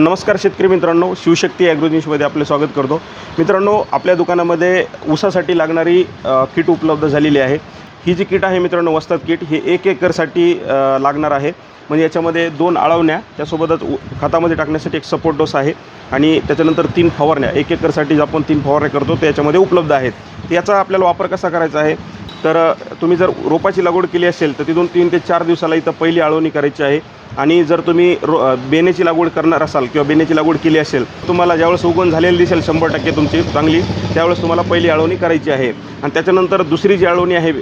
नमस्कार शेतकरी मित्रांनो शिवशक्ती ॲग्रोन्यूजमध्ये आपले स्वागत करतो. मित्रांनो आपल्या दुकानामध्ये ऊसासाठी लागणारी किट उपलब्ध झालेली आहे. ही जी किट आहे मित्रांनो वस्तात किट ही एक एकरसाठी लागणार आहे. म्हणजे याच्यामध्ये दोन आळवण्या त्यासोबतच उ- खतामध्ये टाकण्यासाठी एक सपोर्ट डोस आहे आणि त्याच्यानंतर तीन फवारण्या. एक एकरसाठी जे आपण तीन फवारण्या करतो ते याच्यामध्ये उपलब्ध आहेत. याचा आपल्याला वापर कसा करायचा आहे? तर तुम्ही जर रोपाची लागवड केली असेल तर तिथून तीन ते चार दिवसाला इथं पहिली आळवणी करायची आहे. आणि जर तुम्ही रो बेण्याची लागवड करणार असाल किंवा बेण्याची लागवड केली असेल तुम्हाला ज्यावेळेस उगवण झालेली दिसेल शंभर टक्के तुमची चांगली त्यावेळेस तुम्हाला पहिली आळवणी करायची आहे. आणि त्याच्यानंतर दुसरी जी आळवणी आहे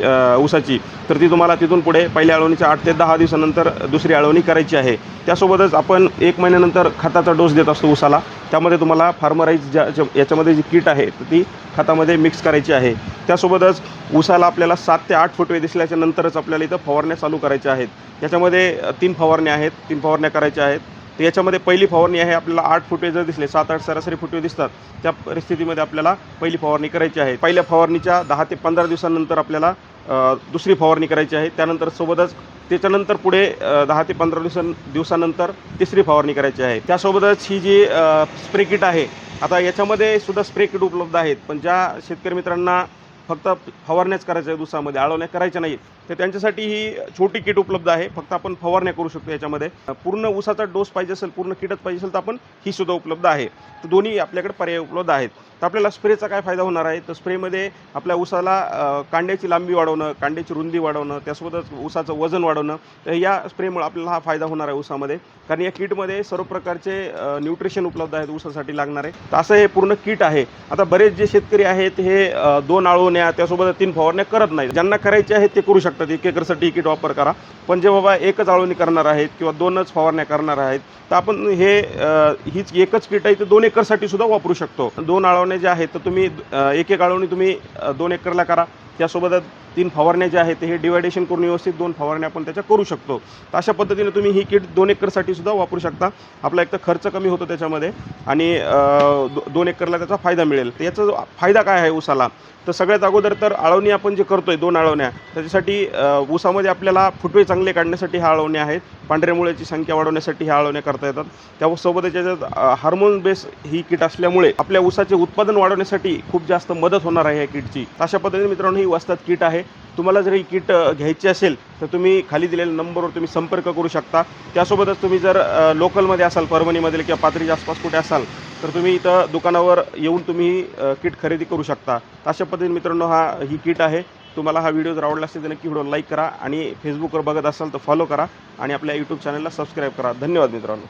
ऊसाची तर ती तुम्हाला तिथून पुढे पहिल्या आळवणीच्या आठ ते दहा दिवसानंतर दुसरी आळवणी करायची आहे. त्यासोबतच आपण एक महिन्यानंतर खताचा डोस देत असतो ऊसाला. त्यामध्ये तुम्हाला फार्मराईज ज्या याच्यामध्ये जी किट आहे ती खतामध्ये मिक्स करायची आहे. त्यासोबतच ऊसाला आपल्याला सात ते आठ फुटवे दिसल्याच्या नंतरच आपल्याला इथं फवारण्या चालू करायच्या आहेत. याच्यामध्ये तीन फवारण्या आहेत. तीन फवारण्या करायच्या आहेत. तर याच्यामध्ये पहिली फवारणी आहे आपल्याला आठ फुटवे जर दिसले सात आठ सरासरी फुटवे दिसतात त्या परिस्थितीमध्ये आपल्याला पहिली फवारणी करायची आहे. पहिल्या फवारणीच्या दहा ते पंधरा दिवसानंतर आपल्याला दुसरी फवारणी करायची आहे. त्यानंतर सोबतच त्याच्यानंतर पुढे दहा ते पंधरा दिवसां दिवसानंतर तिसरी फवारणी करायची आहे. त्यासोबतच ही जी स्प्रे किट आहे आता याच्यामध्ये सुद्धा स्प्रे किट उपलब्ध आहेत. पण ज्या शेतकरी मित्रांना फक्त फवारण्याच करायच्या आहे दुसामध्ये आळवण्या करायच्या नाही तर त्यांच्यासाठी ही छोटी किट उपलब्ध आहे. फक्त आपण फवारण्या करू शकतो याच्यामध्ये. पूर्ण ऊसाचा डोस पाहिजे असेल पूर्ण किटच पाहिजे असेल तर आपण ही सुद्धा उपलब्ध आहे. तर दोन्ही आपल्याकडे पर्याय उपलब्ध आहेत. तर आपल्याला स्प्रेचा काय फायदा होणार आहे? तर स्प्रेमध्ये आपल्या ऊसाला कांड्याची लांबी वाढवणं कांड्याची रुंदी वाढवणं त्यासोबतच ऊसाचं वजन वाढवणं तर या स्प्रेमुळे आपल्याला हा फायदा होणार आहे ऊसामध्ये. कारण या किटमध्ये सर्व प्रकारचे न्यूट्रिशन उपलब्ध आहेत ऊसासाठी लागणारे. तर असं हे पूर्ण किट आहे. आता बरेच जे शेतकरी आहेत हे दोन आळवणे फवारण्या त्यासोबत तीन फवारण्या करत नाहीत. ज्यांना करायचे आहेत ते करू शकतात. एक एकरसाठी ही वापर करा. पण जे बाबा एकच आळवणी करणार आहेत किंवा दोनच फवारण्या करणार आहेत तर आपण हे हीच एकच किट आहे ते दोन एकरसाठी सुद्धा वापरू शकतो. दोन आळवण्या ज्या आहेत तर तुम्ही एक एक आळवणी तुम्ही दोन एकरला करा. त्यासोबतच तीन फवारण्या ज्या आहेत हे डिवायडेशन करून व्यवस्थित दोन फवारण्या आपण त्याच्या करू शकतो. तर अशा पद्धतीने तुम्ही ही किट दोन एकरसाठी सुद्धा वापरू शकता. आपला एक तर खर्च कमी होतो त्याच्यामध्ये आणि दो दोन एकरला त्याचा फायदा मिळेल. याचा फायदा काय आहे उसाला तर सगळ्यात अगोदर तर आळवणी आपण जे करतो आहे दोन आळवण्या त्याच्यासाठी ऊसामध्ये आपल्याला फुटवे चांगले काढण्यासाठी ह्या आळवण्या आहेत. पांढऱ्या मुळ्याची संख्या वाढवण्यासाठी ह्या आळवण्या करता येतात. त्यासोबत त्याच्यात हार्मोन बेस ही किट असल्यामुळे आपल्या ऊसाचे उत्पादन वाढवण्यासाठी खूप जास्त मदत होणार आहे या किटची. अशा पद्धतीने मित्रांनो ही वस्तात किट आहे. तुम्हाला जर ही किट घ्यायची असेल तर तुम्ही खाली दिलेल्या नंबरवर तुम्ही संपर्क करू शकता. त्यासोबतच तुम्ही जर लोकलमध्ये असाल परभणीमध्ये किंवा पाथरीच्या आसपास कुठे असाल तर तुम्ही इथं दुकानावर येऊन तुम्ही किट खरेदी करू शकता. अशा पद्धतीने मित्रांनो हा ही किट आहे. तुम्हाला हा व्हिडिओ जर आवडला असेल तर नक्की व्हिडिओ लाईक करा आणि फेसबुकवर बघत असाल तर फॉलो करा आणि आपल्या यूट्यूब चॅनलला सबस्क्राईब करा. धन्यवाद मित्रांनो.